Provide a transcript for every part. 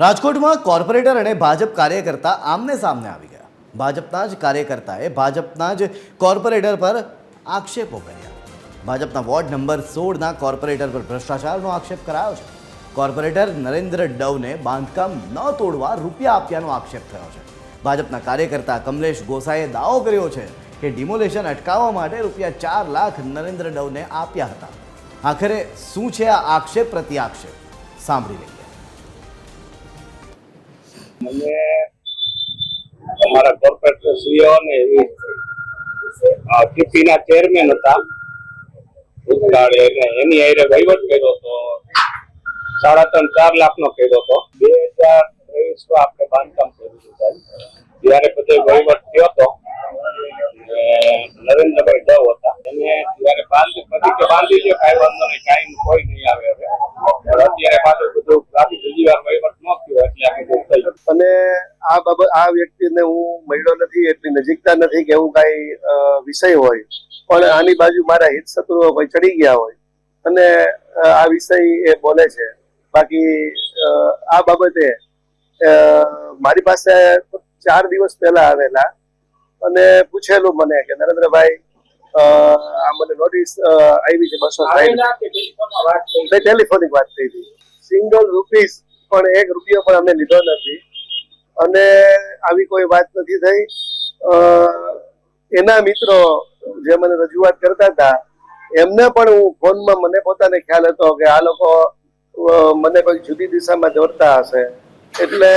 રાજકોટમાં કોર્પોરેટર અને ભાજપ કાર્યકર્તા આમને સામને આવી ગયા. ભાજપના જ કાર્યકર્તાએ ભાજપના જ કોર્પોરેટર પર આક્ષેપો કર્યા. ભાજપના વોર્ડ નંબર સોળના કોર્પોરેટર પર ભ્રષ્ટાચારનો આક્ષેપ કરાયો છે. કોર્પોરેટર નરેન્દ્ર ડવને બાંધકામ ન તોડવા રૂપિયા આપ્યાનો આક્ષેપ થયો છે. ભાજપના કાર્યકર્તા કમલેશ ગોસાએ દાવો કર્યો છે કે ડિમોલેશન અટકાવવા માટે રૂપિયા ચાર લાખ નરેન્દ્ર ડવને આપ્યા હતા. આખરે શું છે આ આક્ષેપ પ્રતિ આક્ષેપ? સાંભળી લઈએ. મને અમારા કોર્પોરેટર સીઓ ને ટીપીના ચેરમેન હતા, ભૂતકાળે એની હારે વહીવટ કર્યો હતો. સાડા ત્રણ, ચાર લાખ નો કર્યો હતો. બે હજાર ત્રેવીસમાં આપણે બાંધકામ કર્યું હતું. ત્યારે બધે વહીવટ થયો હતો નરેન્દ્રભાઈ દવ હતા. એને ત્યારે બાંધી કે બાંધી છે, કાંઈ વાંધો નહીં કાંઈ કોઈ નહીં આવે હવે પણ અત્યારે પાછું બધું બાકી બીજી વાર વહીવટ ન થયો એટલે આ બધું થયું અને આ બાબત આ વ્યક્તિને હું મળ્યો નથી એટલી નજીકતા નથી કે એવું કઈ વિષય હોય. પણ આની બાજુ મારા હિત શત્રુઓ કોઈ ચડી ગયા હોય. અને આ વિષય એ બોલે છે. બાકી આ બાબતે મારી પાસે ચાર દિવસ પહેલા આવેલા અને પૂછેલું મને કે નરેન્દ્રભાઈ આ મને નોટિસ આવી છે બસો ટેલિફોનિક વાત થઈ હતી. સિંગલ રૂપીસ પણ એક રૂપિયો પણ અમે લીધો નથી. અને આવી કોઈ વાત નથી થઈ. એના મિત્રો જે મને રજૂઆત કરતા હતા, એમને પણ હું ફોનમાં મને પોતાને ખ્યાલ હતો કે આ લોકો મને કોઈ જુદી દિશામાં દોરતા હશે. એટલે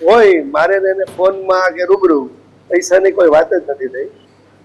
હોય, મારે એને ફોનમાં કે રૂબરૂ, પૈસાની કોઈ વાત જ નથી થઈ.